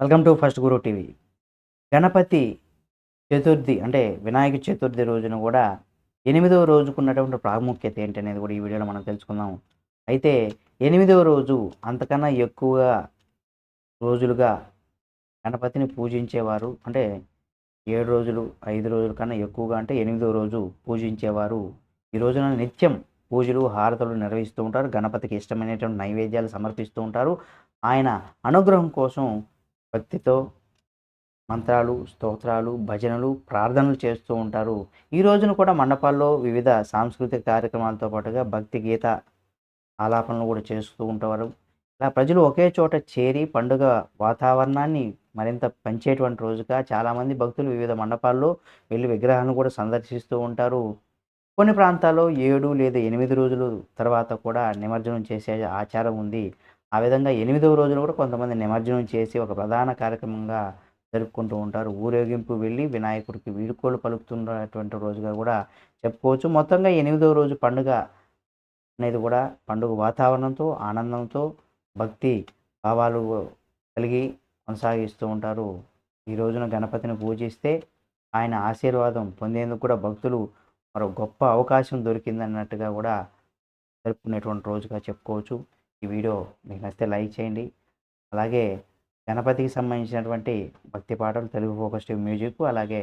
Welcome to first guru TV. Ganapati Chaturthi అంటే వినాయక చతుర్థి రోజున కూడా ఎనిమిదవ రోజుకు ఉన్నటువంటి ప్రాముఖ్యత ఏంటి అనేది కూడా ఈ వీడియోలో మనం తెలుసుకుందాం. అయితే ఎనిమిదవ రోజు అంతకన్నా ఎక్కువగా రోజులుగా గణపతిని పూజించేవారు అంటే ఏడు రోజులు ఐదు రోజుల కన్నా ఎక్కువగా అంటే ఎనిమిదవ రోజు పూజించేవారు. ఈ రోజున నిత్యం పూజలు హారతలు నిర్వహిస్తూ ఉంటారు. గణపతికి ఇష్టమైనటువంటి నైవేద్యాలు సమర్పిస్తూ ఉంటారు. ఆయన అనుగ్రహం కోసం భక్తితో మంత్రాలు స్తోత్రాలు భజనలు ప్రార్థనలు చేస్తూ ఉంటారు. ఈ రోజున కూడా మండపాల్లో వివిధ సాంస్కృతిక కార్యక్రమాలతో పాటుగా భక్తి గీత ఆలాపనలు కూడా చేస్తూ ఉంటారు. ఇలా ప్రజలు ఒకే చోట చేరి పండుగ వాతావరణాన్ని మరింత పంచేటువంటి రోజుగా చాలామంది భక్తులు వివిధ మండపాల్లో వెళ్ళి విగ్రహాలను కూడా సందర్శిస్తూ ఉంటారు. కొన్ని ప్రాంతాల్లో ఏడు లేదా ఎనిమిది రోజులు తర్వాత కూడా నిమజ్జనం చేసే ఆచారం ఉంది. ఆ విధంగా ఎనిమిదవ రోజున కూడా కొంతమంది నిమజ్జనం చేసి ఒక ప్రధాన కార్యక్రమంగా జరుపుకుంటూ ఉంటారు. ఊరేగింపు వెళ్ళి వినాయకుడికి వీడుకోలు పలుకుతున్నటువంటి రోజుగా కూడా చెప్పుకోవచ్చు. మొత్తంగా ఎనిమిదవ రోజు పండుగ అనేది కూడా పండుగ వాతావరణంతో ఆనందంతో భక్తి భావాలు కలిగి కొనసాగిస్తూ ఉంటారు. ఈ రోజున గణపతిని పూజిస్తే ఆయన ఆశీర్వాదం పొందేందుకు కూడా భక్తులు మరో గొప్ప అవకాశం దొరికిందన్నట్టుగా కూడా జరుపుకునేటువంటి రోజుగా చెప్పుకోవచ్చు. ఈ వీడియో మీకు నచ్చితే లైక్ చేయండి. అలాగే గణపతికి సంబంధించినటువంటి భక్తి పాటలు తెలుగు ఫోకస్ టీవీ మ్యూజిక్ అలాగే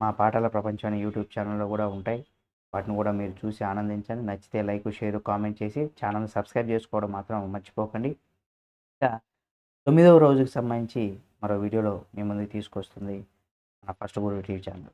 మా పాటల ప్రపంచం అనే యూట్యూబ్ ఛానల్లో కూడా ఉంటాయి. వాటిని కూడా మీరు చూసి ఆనందించండి. నచ్చితే లైక్ షేర్ కామెంట్ చేసి ఛానల్ సబ్స్క్రైబ్ చేసుకోవడం మాత్రం మర్చిపోకండి. ఇంకా తొమ్మిదవ రోజుకి సంబంధించి మరో వీడియోలో మీ ముందుకు తీసుకొస్తుంది మన ఫస్ట్ గురు టీవీ ఛానల్.